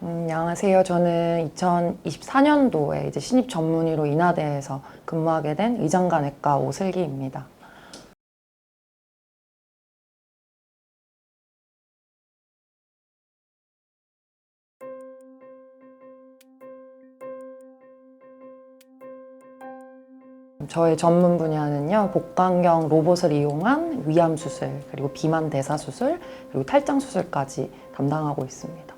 음, 안녕하세요. 저는 2024년도에 이제 신입 전문의로 인하대에서 근무하게 된 의장간외과 오슬기입니다. 저의 전문 분야는요, 복강경 로봇을 이용한 위암 수술, 그리고 비만 대사 수술, 그리고 탈장 수술까지 담당하고 있습니다.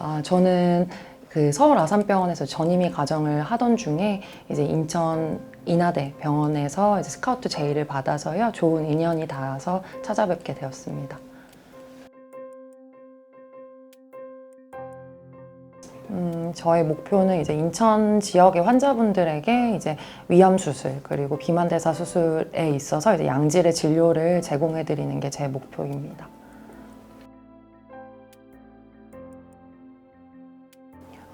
아, 저는 그 서울 아산병원에서 전임의 과정을 하던 중에 이제 인천 인하대 병원에서 이제 스카우트 제의를 받아서요, 좋은 인연이 닿아서 찾아뵙게 되었습니다. 음, 저의 목표는 이제 인천 지역의 환자분들에게 이제 위암 수술 그리고 비만 대사 수술에 있어서 이제 양질의 진료를 제공해 드리는 게 제 목표입니다.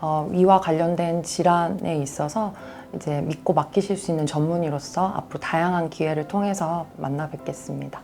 어, 위와 관련된 질환에 있어서 이제 믿고 맡기실 수 있는 전문의로서 앞으로 다양한 기회를 통해서 만나 뵙겠습니다.